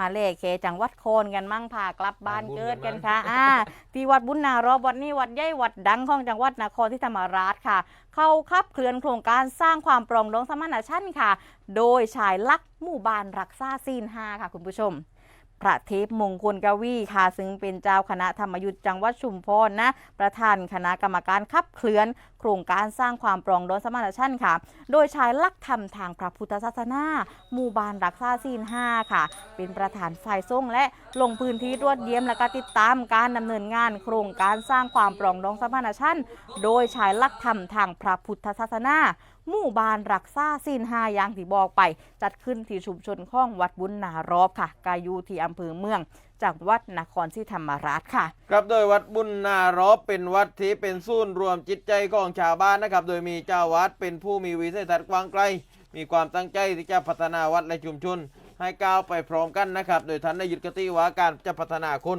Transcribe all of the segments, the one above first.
มาเล่เคจังหวัดโคนกันมั่งพากลับบ้านเกิดกันค่ะอ่าที่วัดบุญนารอบวัดนี้วัดใหญ่วัดดังของจังหวัดนครที่ธรรมราชค่ะ เข้าขับเคลื่อนโครงการสร้างความปรองดองสมานฉันท์ค่ะ โดยชายลักษณ์หมู่บ้านรักษาศีลห้าค่ะคุณผู้ชมพระเทพมงคลกวีค่ะ ซึ่งเป็นเจ้าคณะธรรมยุทธ์จังหวัดชุมพรนะ ประธานคณะกรรมการขับเคลื่อนโครงการสร้างความปรองดองสมานฉันท์ค่ะ โดยชายลักธรรมทางพระพุทธศาสนาหมู่บ้านรักษาศีลห้าค่ะ เป็นประธานฝ่ายส่งและลงพื้นที่ตรวจเยี่ยมและก็ติดตามการดำเนินงาน โครงการสร้างความปรองดองสมานฉันท์โดยชายลักธรรมทางพระพุทธศาสนาหมู่บ้านรักษาศีลห้าอย่างที่บอกไป จัดขึ้นที่ชุมชนข้องวัดบุญนารอบค่ะ กายูที่อำเภอเมือง จังหวัดนครศรีธรรมราชค่ะ ครับโดยวัดบุญนารอบเป็นวัดที่เป็นศูนย์รวมจิตใจของชาวบ้านนะครับ โดยมีเจ้าวัดเป็นผู้มีวิสัยทัศน์กว้างไกล มีความตั้งใจที่จะพัฒนาวัดและชุมชนให้ก้าวไปพร้อมกันนะครับ โดยท่านได้ยึดกติว่าการจะพัฒนาคน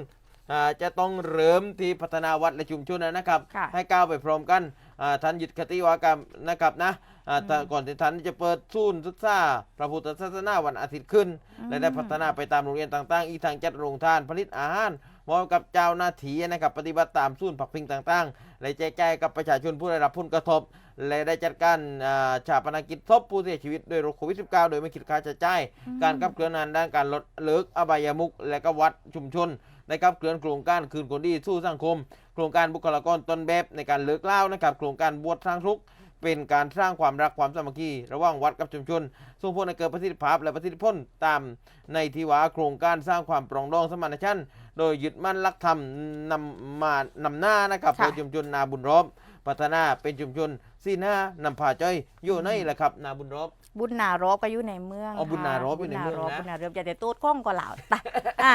อ่าจะต้องเริ่มที่พัฒนาวัดและชุมชนนะครับค่ะให้ก้าวไปพร้อมกันอ่า ท่านยึดคติว่าการนะครับนะอ่าแต่ก่อนที่ท่านจะเปิดศูนย์ศึกษาพระพุทธศาสนาวันอาทิตย์ขึ้น และได้พัฒนาไปตามโรงเรียนต่าง ๆ อีกทางจัดโรงทานผลิตอาหารมอบกับเจ้าหน้าที่นะครับปฏิบัติตามศูนย์ผักพิงต่าง ๆ และแจกจ่ายกับประชาชนผู้ได้รับผลกระทบ และได้จัดการอ่าชาปนกิจศพผู้เสียชีวิตด้วยโรคโควิด -19 โดยไม่คิดค่าใช้จ่าย การขับเคลื่อนงานด้านการลดเลิกอบายมุก และก็วัดชุมชนในขับเคลื่อนโครงการคืนคนดีสู้สังคม โครงการบุคลากรต้นแบบในการเลิกเหล่านะครับโครงการบวชสร้างทุกข์เป็นการสร้างความรักความสามัคคีระหว่างวัดกับชุมชนส่งผลให้เกิดประสิทธิภาพและประสิทธิผลตามในที่ว่าโครงการสร้างความปรองดองสมานฉันท์โดยยึดมั่นหลักธรรมนำมานำหน้านะครับค่ะโดยชุมชนนาบุญรอบ พัฒนาเป็นชุมชนสีหน้านำพาใจอยอยู่ในแหละครับนาบุญรอบ บุญนารอบก็อยู่ในเมืองอ๋อบุญนารอบอยู่ในเมืองนะ บุญนารอบบุญนารอบอย่าได้ตูดข้องก็เหล่าตะอะ